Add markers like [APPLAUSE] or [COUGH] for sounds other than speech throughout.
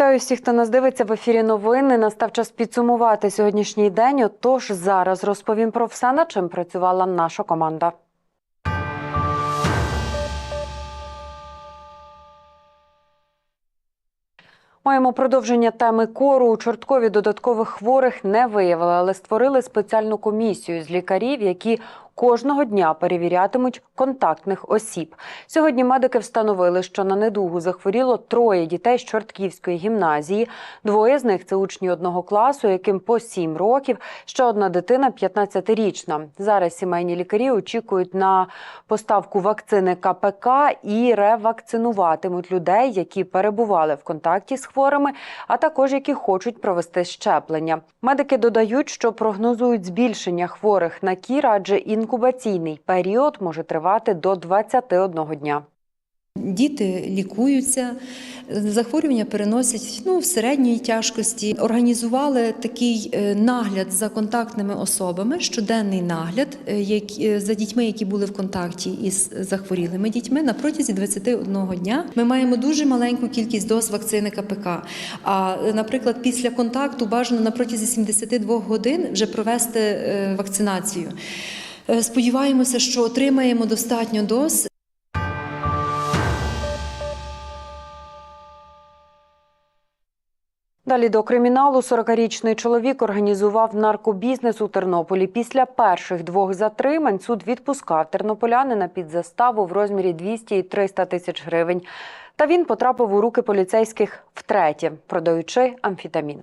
Вітаю всіх, хто нас дивиться в ефірі. Новини. Настав час підсумувати сьогоднішній день. Отож, зараз розповім про все, над чим працювала наша команда. Маємо продовження теми кору. У Чорткові додаткових хворих не виявили, але створили спеціальну комісію з лікарів, які кожного дня перевірятимуть контактних осіб. Сьогодні медики встановили, що на недугу захворіло троє дітей з Чортківської гімназії. Двоє з них це учні одного класу, яким по сім років. Ще одна дитина 15-річна. Зараз сімейні лікарі очікують на поставку вакцини КПК і ревакцинуватимуть людей, які перебували в контакті з хворими, а також які хочуть провести щеплення. Медики додають, що прогнозують збільшення хворих на кір, адже інкубаційний період може тривати до 21 дня. Діти лікуються, захворювання переносять ну, в середньої тяжкості. Організували такий е, нагляд за контактними особами, щоденний нагляд е, е, за дітьми, які були в контакті із захворілими дітьми на протязі 21 дня. Ми маємо дуже маленьку кількість доз вакцини КПК. А, наприклад, після контакту бажано на протязі 72 годин вже провести вакцинацію. Е, Сподіваємося, що отримаємо достатньо доз Далі до криміналу 40-річний чоловік організував наркобізнес у Тернополі. Після перших двох затримань суд відпускав тернополянина під заставу в розмірі 200 і 300 тисяч гривень. Та він потрапив у руки поліцейських втретє, продаючи амфітамін.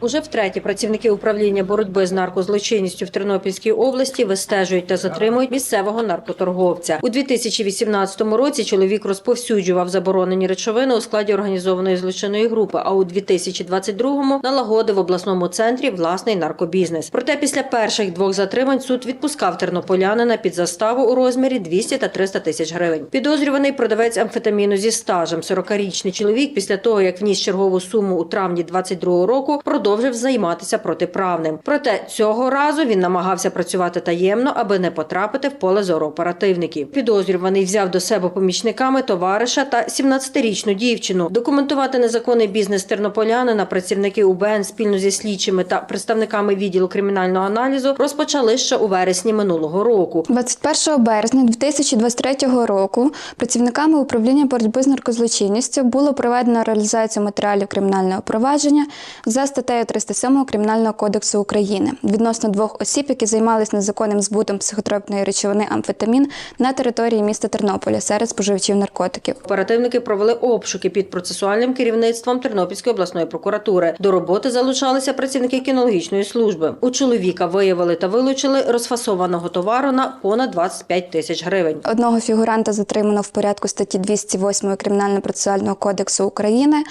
Уже втретє працівники управління боротьби з наркозлочинністю в Тернопільській області вистежують та затримують місцевого наркоторговця. У 2018 році чоловік розповсюджував заборонені речовини у складі організованої злочинної групи. А у 2022-му налагодив в обласному центрі власний наркобізнес. Проте після перших двох затримань суд відпускав тернополянина під заставу у розмірі 200 та 300 тисяч гривень. Підозрюваний продавець амфетаміну зі стажем. 40-річний чоловік після того, як вніс чергову суму у травні 22-го року, продовжив займатися протиправним. Проте цього разу він намагався працювати таємно, аби не потрапити в поле зору оперативників. Підозрюваний взяв до себе помічниками товариша та 17-річну дівчину. Документувати незаконний бізнес тернополянина працівники УБН спільно зі слідчими та представниками відділу кримінального аналізу розпочали ще у вересні минулого року. 21 березня 2023 року працівниками управління боротьби з наркозлочинністю було проведено реалізацію матеріалів кримінального провадження за статтею 307 Кримінального кодексу України відносно двох осіб, які займалися незаконним збутом психотропної речовини амфетамін на території міста Тернополя серед споживачів наркотиків. Оперативники провели обшуки під процесуальним керівництвом Тернопільської обласної прокуратури. До роботи залучалися працівники кінологічної служби. У чоловіка виявили та вилучили розфасованого товару на понад 25 тисяч гривень. Одного фігуранта затримано в порядку статті 208 Кримінально-процесуального кодексу України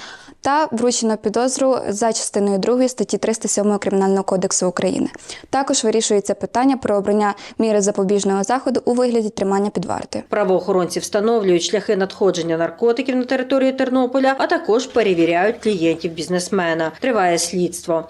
та вручено підозру за частиною 2 статті 307 Кримінального кодексу України. Також вирішується питання про обрання міри запобіжного заходу у вигляді тримання під вартою. Правоохоронці встановлюють шляхи надходження наркотиків на території Тернополя, а також перевіряють клієнтів бізнесмена. Триває слідство.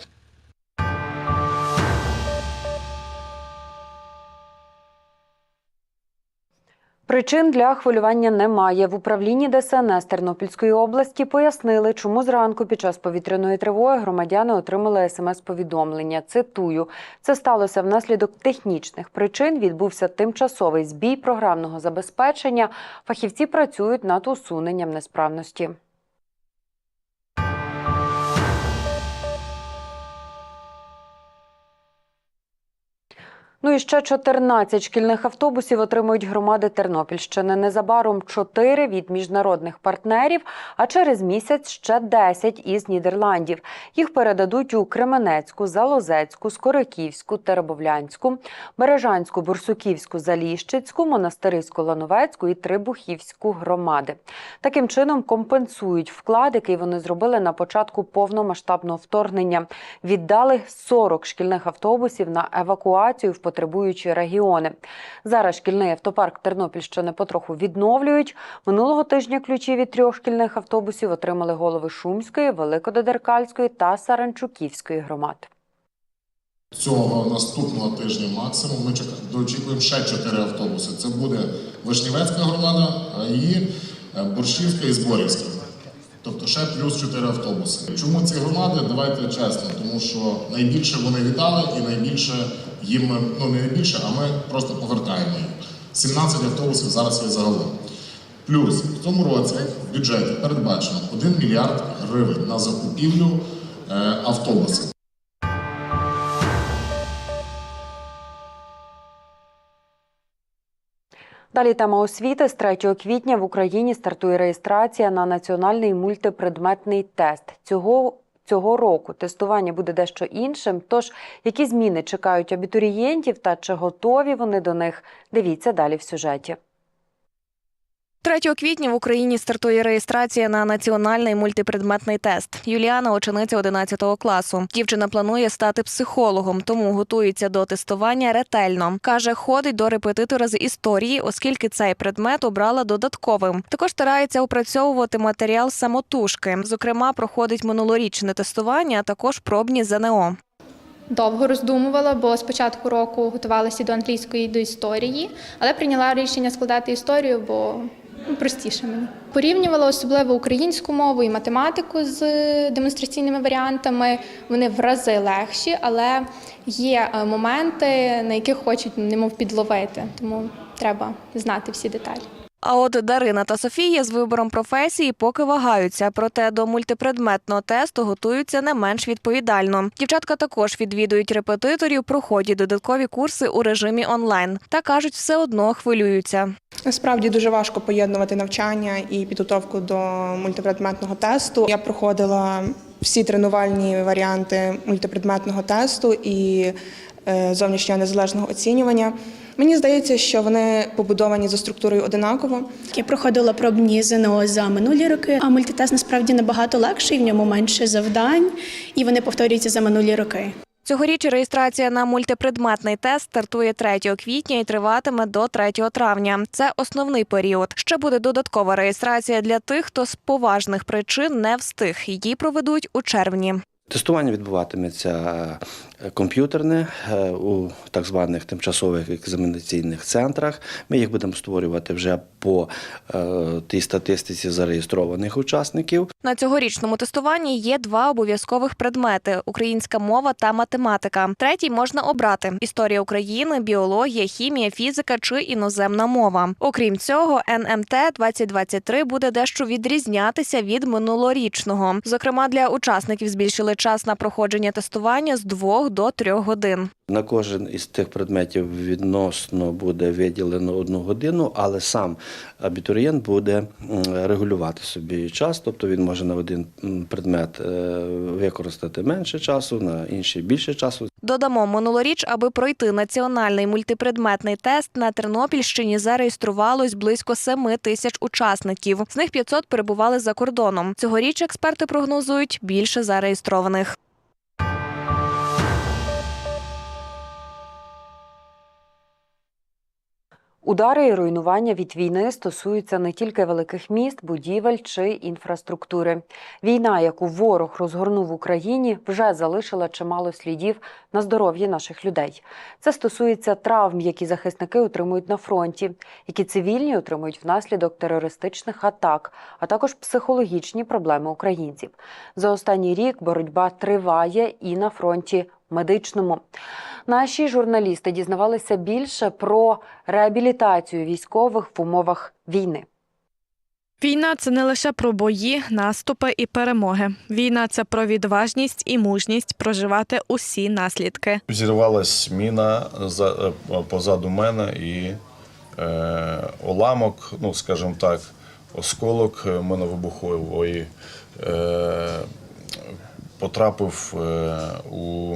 Причин для хвилювання немає. В управлінні ДСНС Тернопільської області пояснили, чому зранку під час повітряної тривоги громадяни отримали смс-повідомлення. Цитую, це сталося внаслідок технічних причин. Відбувся тимчасовий збій програмного забезпечення. Фахівці працюють над усуненням несправності. Ну і ще 14 шкільних автобусів отримують громади Тернопільщини. Незабаром 4 від міжнародних партнерів, а через місяць ще 10 із Нідерландів. Їх передадуть у Кременецьку, Залозецьку, Скориківську, Теребовлянську, Бережанську, Бурсуківську, Заліщицьку, Монастириську, Лановецьку і Трибухівську громади. Таким чином компенсують вклад, який вони зробили на початку повномасштабного вторгнення. Віддали 40 шкільних автобусів на евакуацію в потребуючі регіони. Зараз шкільний автопарк Тернопільщини потроху відновлюють. Минулого тижня ключі від трьох шкільних автобусів отримали голови Шумської, Великодедеркальської та Саранчуківської громад. Цього наступного тижня максимум ми доочікуємо ще чотири автобуси. Це буде Вишнівецька громада і е, Борщівська і Зборівська. Тобто ще плюс 4 автобуси. Чому ці громади? Давайте чесно, тому що найбільше вони віддали і найбільше їм ну не найбільше, а ми просто повертаємо їм. 17 автобусів зараз є загалом. Плюс в цьому році в бюджеті передбачено 1 мільярд гривень на закупівлю е, автобусів. Далі тема освіти. З 3 квітня в Україні стартує реєстрація на національний мультипредметний тест. Цього Цього року тестування буде дещо іншим. Тож, які зміни чекають абітурієнтів та чи готові вони до них? Дивіться далі в сюжеті. 3 квітня в Україні стартує реєстрація на національний мультипредметний тест. Юліана учениця 11 класу. Дівчина планує стати психологом, тому готується до тестування ретельно. каже, ходить до репетитора з історії, оскільки цей предмет обрала додатковим. Також старається опрацьовувати матеріал самотужки. Зокрема, проходить минулорічне тестування, а також пробні ЗНО. Довго роздумувала, бо з початку року готувалася до англійської до історії, але прийняла рішення складати історію, бо простіше мені. Порівнювала особливо українську мову і математику з демонстраційними варіантами. Вони в рази легші, але є е, моменти, на яких хочуть немов підловити, тому треба знати всі деталі. А от Дарина та Софія з вибором професії поки вагаються, проте до мультипредметного тесту готуються не менш відповідально. Дівчатка також відвідують репетиторів, проходять додаткові курси у режимі онлайн та кажуть, все одно хвилюються. Насправді дуже важко поєднувати навчання і підготовку до мультипредметного тесту. Я проходила всі тренувальні варіанти мультипредметного тесту і е, зовнішнього незалежного оцінювання. Мені здається, що вони побудовані за структурою одинаково. Я проходила пробні ЗНО за минулі роки, а мультитест насправді набагато легший, в ньому менше завдань, і вони повторюються за минулі роки. Цьогоріч реєстрація на мультипредметний тест стартує 3 квітня і триватиме до 3 травня. Це основний період. Ще буде додаткова реєстрація для тих, хто з поважних причин не встиг. Її проведуть у червні. Тестування відбуватиметься комп'ютерне е, у так званих тимчасових екзаменаційних центрах. Ми їх будемо створювати вже по е, тій статистиці зареєстрованих учасників. На цьогорічному тестуванні є два обов'язкових предмети: українська мова та математика. Третій можна обрати: історія України, біологія, хімія, фізика чи іноземна мова. Окрім цього, НМТ 2023 буде дещо відрізнятися від минулорічного. Зокрема, для учасників збільшили час на проходження тестування з двох до трьох годин. На кожен із тих предметів відносно буде виділено одну годину, але сам абітурієнт буде регулювати собі час, тобто він може на один предмет е, використати менше часу, на інший більше часу. Додамо минулоріч, аби пройти національний мультипредметний тест на Тернопільщині зареєструвалось близько 7 тисяч учасників. З них 500 перебували за кордоном. Цьогоріч експерти прогнозують більше зареєстрованих. Удари і руйнування від війни стосуються не тільки великих міст, будівель чи інфраструктури. Війна, яку ворог розгорнув в Україні, вже залишила чимало слідів на здоров'ї наших людей. Це стосується травм, які захисники отримують на фронті, які цивільні отримують внаслідок терористичних атак, а також психологічні проблеми українців. За останній рік боротьба триває і на фронті медичному. Наші журналісти дізнавалися більше про реабілітацію військових в умовах війни. Війна це не лише про бої, наступи і перемоги. Війна це про відважність і мужність проживати усі наслідки. Зірвалась міна за, е, позаду мене і е, уламок, ну скажімо так, осколок е, миновибухової е, потрапив е, у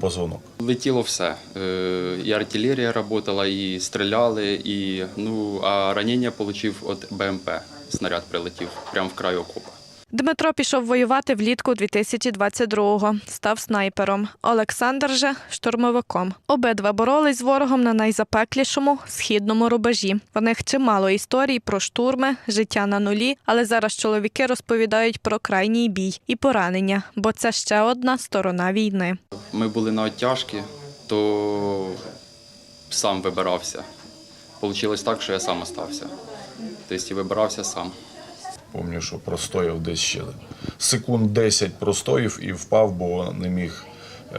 позвонок. Летіло все. Е, І артилерія працювала, і стріляли, і ну а ранення отримав від БМП. Снаряд прилетів прямо в край окопа. Дмитро пішов воювати влітку 2022-го. Став снайпером. Олександр же штурмовиком. Обидва боролись з ворогом на найзапеклішому східному рубежі. В них чимало історій про штурми, життя на нулі, але зараз чоловіки розповідають про крайній бій і поранення, бо це ще одна сторона війни. Ми були на оттяжки, то сам вибирався. Получилось так, що я сам остався. Тобто вибирався сам. Пам'ятаю, що простояв десь ще секунд 10 простоїв і впав, бо не міг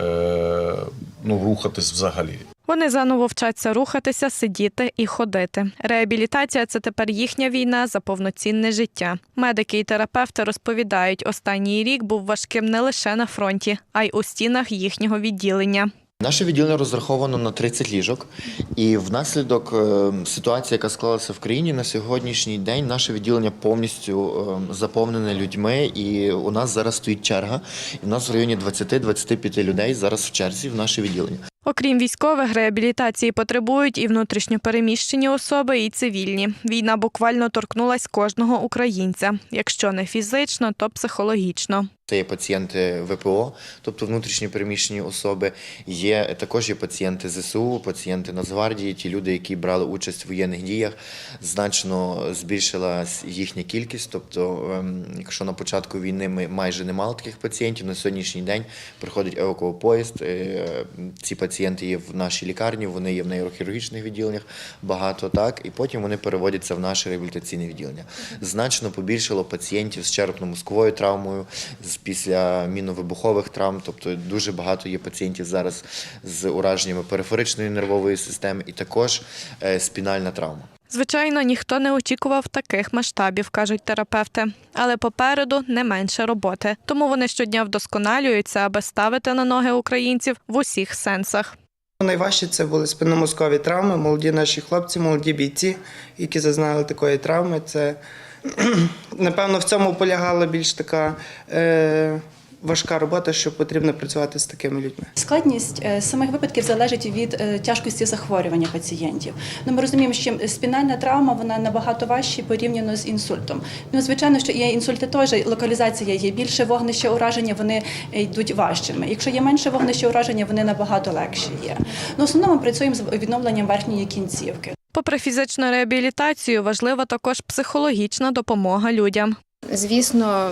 е, ну, рухатись взагалі. Вони заново вчаться рухатися, сидіти і ходити. Реабілітація це тепер їхня війна за повноцінне життя. Медики і терапевти розповідають, останній рік був важким не лише на фронті, а й у стінах їхнього відділення. Наше відділення розраховано на 30 ліжок, і внаслідок е, ситуації, яка склалася в країні на сьогоднішній день, наше відділення повністю е, заповнене людьми, і у нас зараз стоїть черга. І у нас в районі 20-25 людей зараз в черзі в наше відділення. Окрім військових, реабілітації потребують і внутрішньопереміщені особи, і цивільні. Війна буквально торкнулась кожного українця. Якщо не фізично, то психологічно. Це є пацієнти ВПО, тобто внутрішні переміщені особи. Є також є пацієнти ЗСУ, пацієнти Нацгвардії, ті люди, які брали участь в воєнних діях. Значно збільшилась їхня кількість. Тобто, ем, якщо на початку війни ми майже не мали таких пацієнтів, на сьогоднішній день приходить евакуопоїзд. Е, Ці пацієнти є в нашій лікарні, вони є в нейрохірургічних відділеннях багато, так і потім вони переводяться в наше реабілітаційне відділення. Значно побільшало пацієнтів з черепно-мозковою травмою, з після міновибухових травм. Тобто дуже багато є пацієнтів зараз з ураженнями периферичної нервової системи, і також е, спінальна травма. Звичайно, ніхто не очікував таких масштабів, кажуть терапевти. Але попереду не менше роботи. Тому вони щодня вдосконалюються, аби ставити на ноги українців в усіх сенсах. Найважче це були спинномозкові травми, молоді наші хлопці, молоді бійці, які зазнали такої травми. Це [CLEARS THROAT] напевно в цьому полягала більш така е, важка робота, що потрібно працювати з такими людьми. Складність е, самих випадків залежить від е, тяжкості захворювання пацієнтів. Ну, ми розуміємо, що спінальна травма вона набагато важча порівняно з інсультом. Ну, звичайно, що є інсульти теж, локалізація є більше вогнище ураження, вони йдуть важчими. Якщо є менше вогнище ураження, вони набагато легші є. Ну, основному працюємо з відновленням верхньої кінцівки. Попри фізичну реабілітацію, важлива також психологічна допомога людям. Звісно,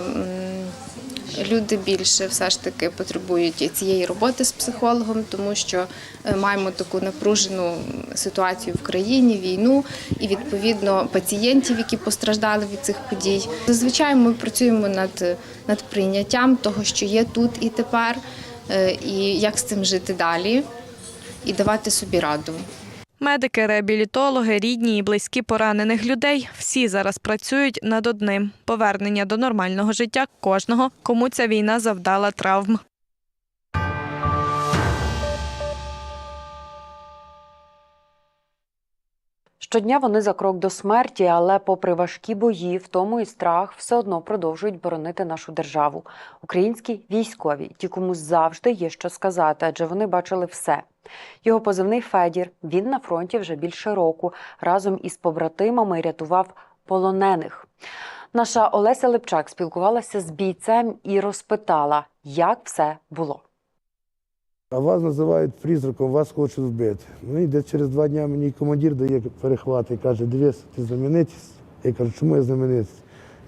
люди більше все ж таки потребують цієї роботи з психологом, тому що е, маємо таку напружену ситуацію в країні, війну і відповідно пацієнтів, які постраждали від цих подій. Зазвичай ми працюємо над, над прийняттям того, що є тут і тепер, е, і як з цим жити далі, і давати собі раду. Медики, реабілітологи, рідні і близькі поранених людей всі зараз працюють над одним повернення до нормального життя кожного, кому ця війна завдала травм. Щодня вони за крок до смерті, але, попри важкі бої, втому і страх, все одно продовжують боронити нашу державу. Українські військові, ті, кому завжди є що сказати, адже вони бачили все. Його позивний Федір. Він на фронті вже більше року. Разом із побратимами рятував полонених. Наша Олеся Липчак спілкувалася з бійцем і розпитала, як все було. А вас називають призраком, вас хочуть вбити. Ну і десь через два дні мені командир дає перехват і каже, дивись, ти знаменитість. Я кажу, чому я знаменитість?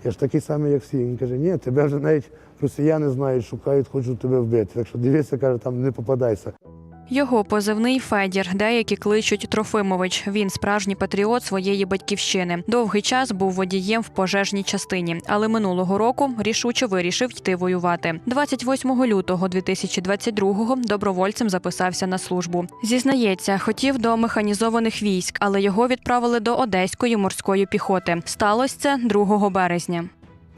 Я ж такий самий, як всі. Він каже, ні, тебе вже навіть росіяни знають, шукають, хочуть тебе вбити. Так що дивися, каже, там не попадайся. Його позивний Федір, деякі кличуть Трофимович. Він справжній патріот своєї батьківщини. Довгий час був водієм в пожежній частині, але минулого року рішуче вирішив йти воювати. 28 лютого 2022-го добровольцем записався на службу. Зізнається, хотів до механізованих військ, але його відправили до Одеської морської піхоти. Сталося це 2 березня.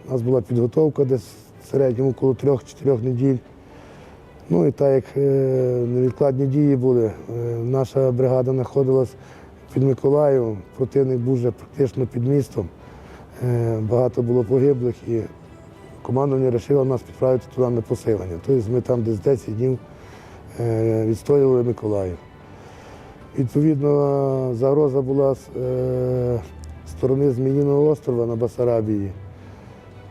У нас була підготовка десь в середньому коло трьох-чотирьох неділь. Ну і так як е, невідкладні дії були, е, наша бригада знаходилась під Миколаєвом, противник був вже практично під містом. Е, багато було погиблих і командування вирішило нас відправити туди на посилення. Тобто ми там десь 10 днів відстоювали Миколаїв. Відповідно, загроза була з сторони Зміїного острова на Басарабії.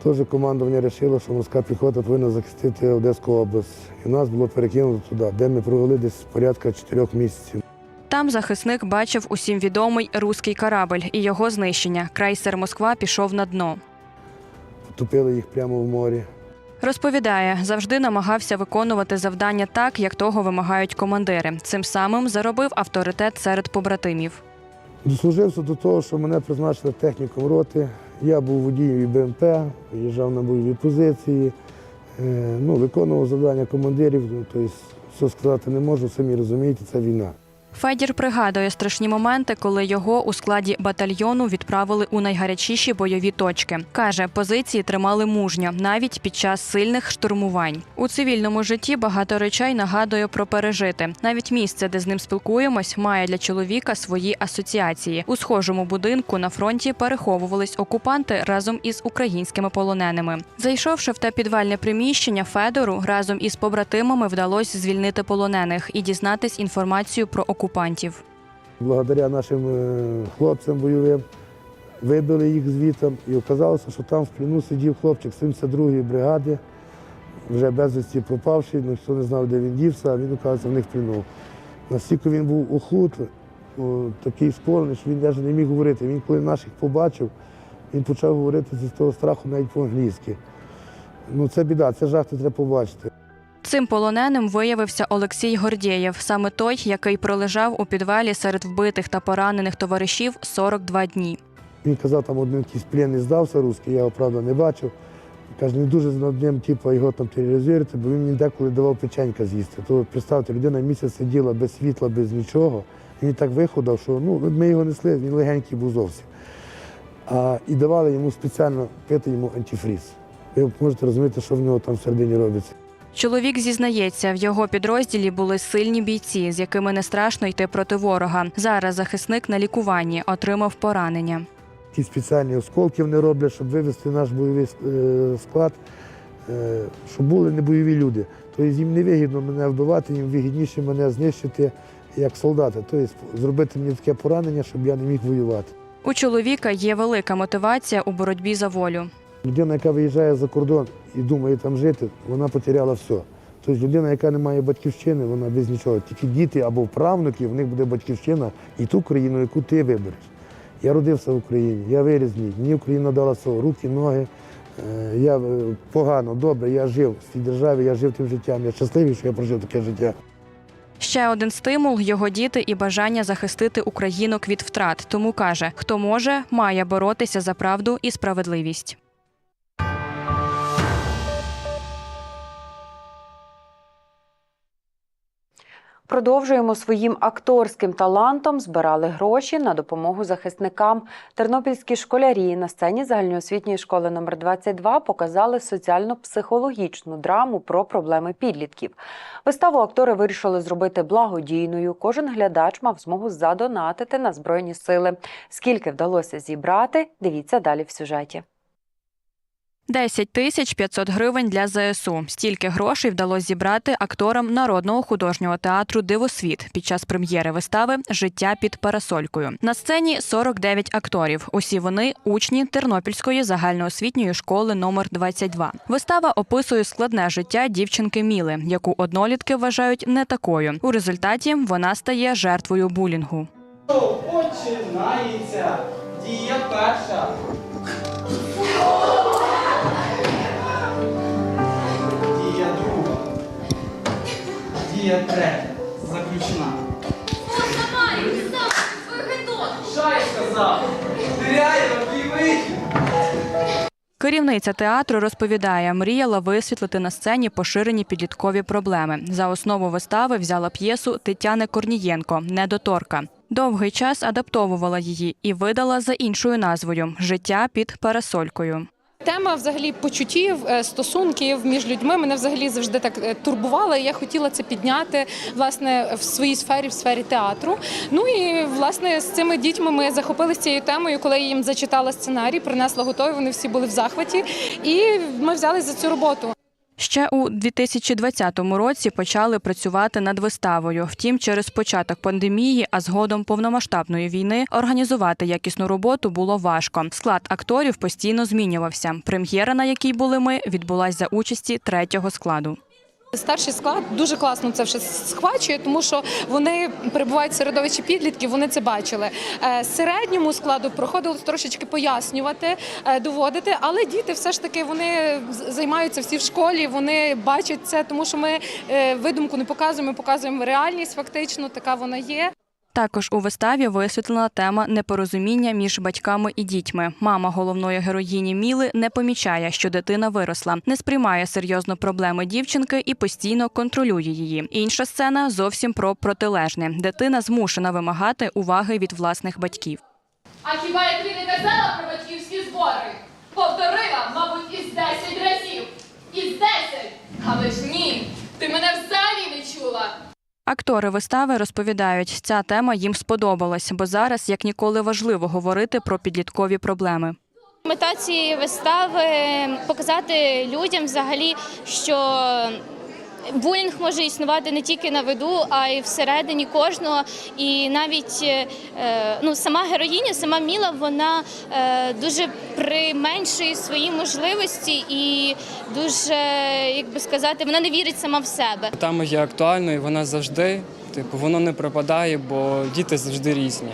Теж командування вирішило, що морська піхота повинна захистити Одеську область. І нас було перекинуто туди, де ми провели десь порядка чотирьох місяців. Там захисник бачив усім відомий руський корабль і його знищення. Крейсер Москва пішов на дно. Потопили їх прямо в морі. Розповідає, завжди намагався виконувати завдання так, як того вимагають командири. Цим самим заробив авторитет серед побратимів. Дослужився до того, що мене призначили техніком роти Я був водієм БМП, їжджав на бойові позиції, е, ну, виконував завдання командирів, тобто все сказати не можу, самі розумієте, це війна. Федір пригадує страшні моменти, коли його у складі батальйону відправили у найгарячіші бойові точки. Каже, позиції тримали мужньо навіть під час сильних штурмувань. У цивільному житті багато речей нагадує про пережити. Навіть місце, де з ним спілкуємось, має для чоловіка свої асоціації. У схожому будинку на фронті переховувались окупанти разом із українськими полоненими. Зайшовши в те підвальне приміщення, Федору разом із побратимами вдалося звільнити полонених і дізнатись інформацію про окупантів. Благодаря нашим е, хлопцям бойовим вибили їх звітом і оказалося, що там в плену сидів хлопчик 72-ї бригади, вже безвісті пропавший, ніхто не знав, де він дівся, а він оказався в них в плену. Настільки він був охут, такий скорений, що він навіть не міг говорити. Він коли наших побачив, він почав говорити зі того страху навіть по-англійськи. Ну це біда, це жах, це треба побачити. Цим полоненим виявився Олексій Гордєєв, саме той, який пролежав у підвалі серед вбитих та поранених товаришів 42 дні. Він казав, там один якийсь пленний здався русський, я його правда не бачив. Каже, не дуже над ним, типу, його там тероризуєте, бо він мені деколи давав печенька з'їсти. То представте, людина місяць сиділа без світла, без нічого. Він так виходив, що ну, ми його несли, він легенький був зовсім. А, і давали йому спеціально пити йому антифріз. Ви можете розуміти, що в нього там всередині робиться. Чоловік зізнається, в його підрозділі були сильні бійці, з якими не страшно йти проти ворога. Зараз захисник на лікуванні отримав поранення. Ті спеціальні осколки вони роблять, щоб вивести наш бойовий е, склад, е, щоб були не бойові люди. Тобто їм не вигідно мене вбивати, їм вигідніше мене знищити як солдата. Тобто зробити мені таке поранення, щоб я не міг воювати. У чоловіка є велика мотивація у боротьбі за волю. Людина, яка виїжджає за кордон і думає там жити, вона потеряла все. Тобто людина, яка не має батьківщини, вона без нічого. Тільки діти або правнуки, в них буде батьківщина і ту країну, яку ти вибереш. Я родився в Україні, я виріс ній. Мені Україна дала все, руки, ноги. Е, Я е, погано, добре, я жив в цій державі, я жив тим життям. Я щасливий, що я прожив таке життя. Ще один стимул його діти і бажання захистити українок від втрат. Тому каже, хто може, має боротися за правду і справедливість. Продовжуємо своїм акторським талантом збирали гроші на допомогу захисникам. Тернопільські школярі на сцені загальноосвітньої школи номер 22 показали соціально-психологічну драму про проблеми підлітків. Виставу актори вирішили зробити благодійною. Кожен глядач мав змогу задонатити на збройні сили. Скільки вдалося зібрати? Дивіться далі в сюжеті. 10 тисяч 500 гривень для ЗСУ. Стільки грошей вдалося зібрати акторам народного художнього театру Дивосвіт під час прем'єри вистави Життя під парасолькою. На сцені 49 акторів. Усі вони учні Тернопільської загальноосвітньої школи номер 22. Вистава описує складне життя дівчинки Міли, яку однолітки вважають не такою. У результаті вона стає жертвою булінгу. Починається дія перша. Дія третя. Заключна. Я сказав? Твій вихід. Керівниця театру розповідає, мріяла висвітлити на сцені поширені підліткові проблеми. За основу вистави взяла п'єсу Тетяни Корнієнко Недоторка. Довгий час адаптовувала її і видала за іншою назвою Життя під парасолькою. Тема взагалі почуттів, е, стосунків між людьми мене взагалі завжди так е, турбувала. і Я хотіла це підняти власне в своїй сфері, в сфері театру. Ну і власне з цими дітьми ми захопилися цією темою, коли я їм зачитала сценарій, принесла готові. Вони всі були в захваті, і ми взялись за цю роботу. Ще у 2020 році почали працювати над виставою. Втім, через початок пандемії, а згодом повномасштабної війни, організувати якісну роботу було важко. Склад акторів постійно змінювався. Прем'єра, на якій були ми, відбулася за участі третього складу. Старший склад дуже класно це все схвачує, тому що вони перебувають в середовищі підлітків, вони це бачили. Е, Середньому складу проходилось трошечки пояснювати, е, доводити, але діти все ж таки вони займаються всі в школі, вони бачать це, тому що ми е, видумку не показуємо, ми показуємо реальність, фактично така вона є. Також у виставі висвітлена тема непорозуміння між батьками і дітьми. Мама головної героїні Міли не помічає, що дитина виросла, не сприймає серйозно проблеми дівчинки і постійно контролює її. Інша сцена зовсім про протилежне. Дитина змушена вимагати уваги від власних батьків. А хіба я тобі не казала про батьківські збори? Повторила, мабуть, із 10 разів. Із 10! Але ж ні, ти мене взагалі не чула. Актори вистави розповідають, ця тема їм сподобалась, бо зараз як ніколи важливо говорити про підліткові проблеми. Мета цієї вистави показати людям взагалі, що булінг може існувати не тільки на виду, а й всередині кожного. І навіть е, ну, сама героїня, сама Міла, вона е, дуже применшує свої можливості і дуже, як би сказати, вона не вірить сама в себе. Тема є актуальною, вона завжди, типу, воно не пропадає, бо діти завжди різні.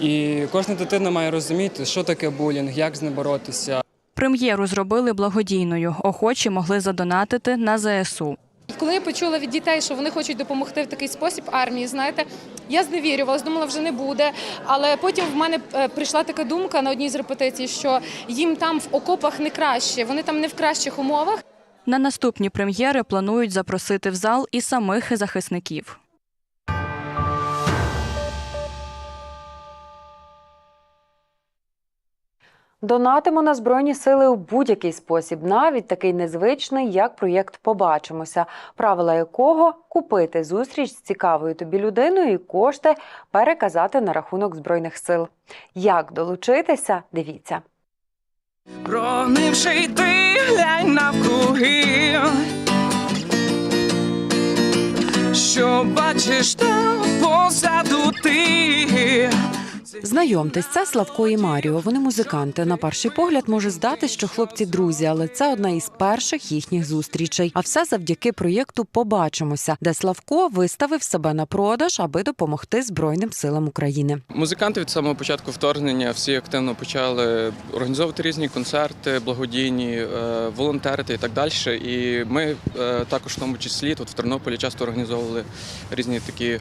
І кожна дитина має розуміти, що таке булінг, як з ним боротися. Прем'єру зробили благодійною. Охочі могли задонатити на ЗСУ. Коли я почула від дітей, що вони хочуть допомогти в такий спосіб армії, знаєте, я зневірювалась, думала, вже не буде. Але потім в мене е, прийшла така думка на одній з репетицій, що їм там в окопах не краще, вони там не в кращих умовах. На наступні прем'єри планують запросити в зал і самих захисників. Донатимо на збройні сили у будь-який спосіб, навіть такий незвичний, як проєкт Побачимося, правила якого купити зустріч з цікавою тобі людиною і кошти переказати на рахунок збройних сил. Як долучитися? Дивіться. Пронивши йти, глянь навкруги, що бачиш там позаду ти. Знайомтесь, це Славко і Маріо. Вони музиканти. На перший погляд може здатись, що хлопці друзі, але це одна із перших їхніх зустрічей. А все завдяки проєкту Побачимося, де Славко виставив себе на продаж, аби допомогти Збройним силам України. Музиканти від самого початку вторгнення всі активно почали організовувати різні концерти, благодійні, е, волонтерити і так далі. І ми е, також в тому числі тут в Тернополі часто організовували різні такі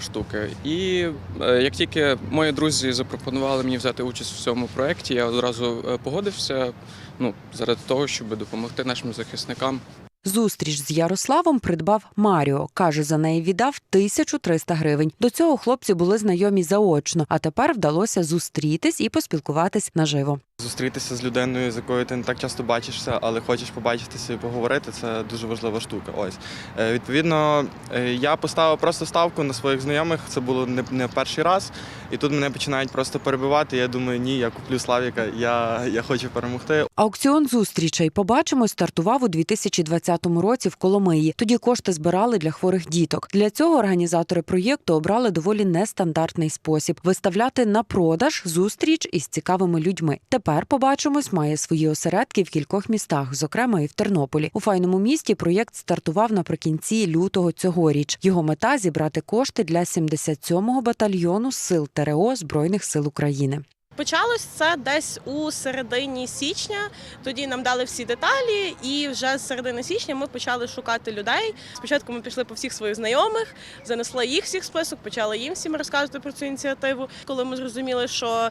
штуки. І е, як тільки мої друзі запропонували мені взяти участь в цьому проєкті, я одразу е, погодився. Ну, заради того, щоб допомогти нашим захисникам. Зустріч з Ярославом придбав Маріо. Каже, за неї віддав 1300 гривень. До цього хлопці були знайомі заочно, а тепер вдалося зустрітись і поспілкуватись наживо. Зустрітися з людиною, з якою ти не так часто бачишся, але хочеш побачитися і поговорити, це дуже важлива штука. Ось Е, відповідно, е, я поставив просто ставку на своїх знайомих. Це було не, не перший раз, і тут мене починають просто перебивати. Я думаю, ні, я куплю Славіка, я, я хочу перемогти. Аукціон зустрічей побачимо стартував у 2020 році в Коломиї. Тоді кошти збирали для хворих діток. Для цього організатори проєкту обрали доволі нестандартний спосіб виставляти на продаж зустріч із цікавими людьми. Тепер побачимось має свої осередки в кількох містах, зокрема і в Тернополі. У файному місті проєкт стартував наприкінці лютого цьогоріч. Його мета зібрати кошти для 77-го батальйону сил ТРО Збройних сил України. Почалось це десь у середині січня. Тоді нам дали всі деталі, і вже з середини січня ми почали шукати людей. Спочатку ми пішли по всіх своїх знайомих, занесли їх всіх список, почали їм всім розказувати про цю ініціативу. Коли ми зрозуміли, що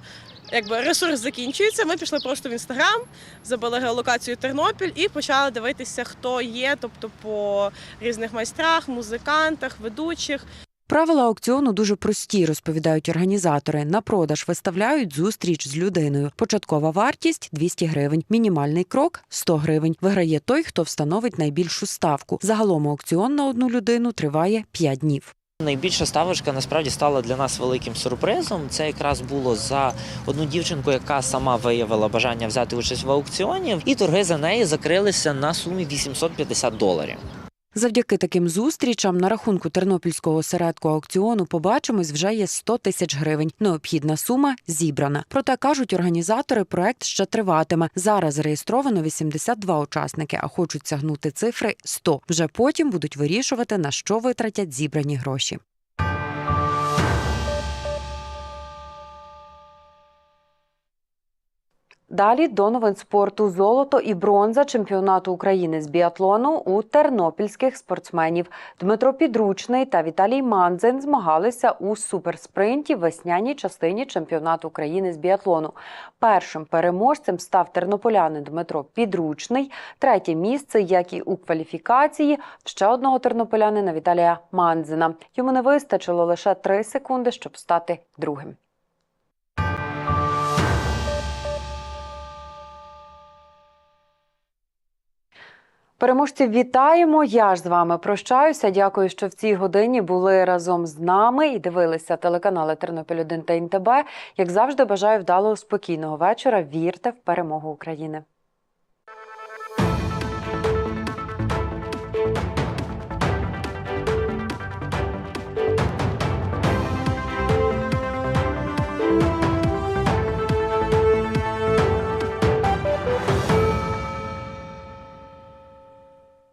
якби ресурс закінчується, ми пішли просто в інстаграм, забили геолокацію Тернопіль і почали дивитися, хто є, тобто по різних майстрах, музикантах, ведучих. Правила аукціону дуже прості, розповідають організатори. На продаж виставляють зустріч з людиною. Початкова вартість 200 гривень. Мінімальний крок 100 гривень. Виграє той, хто встановить найбільшу ставку. Загалом аукціон на одну людину триває 5 днів. Найбільша ставочка насправді стала для нас великим сюрпризом. Це якраз було за одну дівчинку, яка сама виявила бажання взяти участь в аукціоні, і торги за неї закрилися на сумі 850 доларів. Завдяки таким зустрічам на рахунку тернопільського осередку аукціону побачимось вже є 100 тисяч гривень. Необхідна сума зібрана. Проте кажуть організатори, проект ще триватиме. Зараз зареєстровано 82 учасники, а хочуть сягнути цифри 100. Вже потім будуть вирішувати на що витратять зібрані гроші. Далі до новин спорту золото і бронза чемпіонату України з біатлону у тернопільських спортсменів. Дмитро Підручний та Віталій Манзин змагалися у суперспринті весняній частині чемпіонату України з біатлону. Першим переможцем став тернополянин Дмитро Підручний. Третє місце, як і у кваліфікації, ще одного тернополянина Віталія Манзина. Йому не вистачило лише три секунди, щоб стати другим. Переможців вітаємо. Я ж з вами прощаюся. Дякую, що в цій годині були разом з нами і дивилися телеканали Тернопіль 1 та НТБ. Як завжди, бажаю вдалого спокійного вечора. Вірте в перемогу України.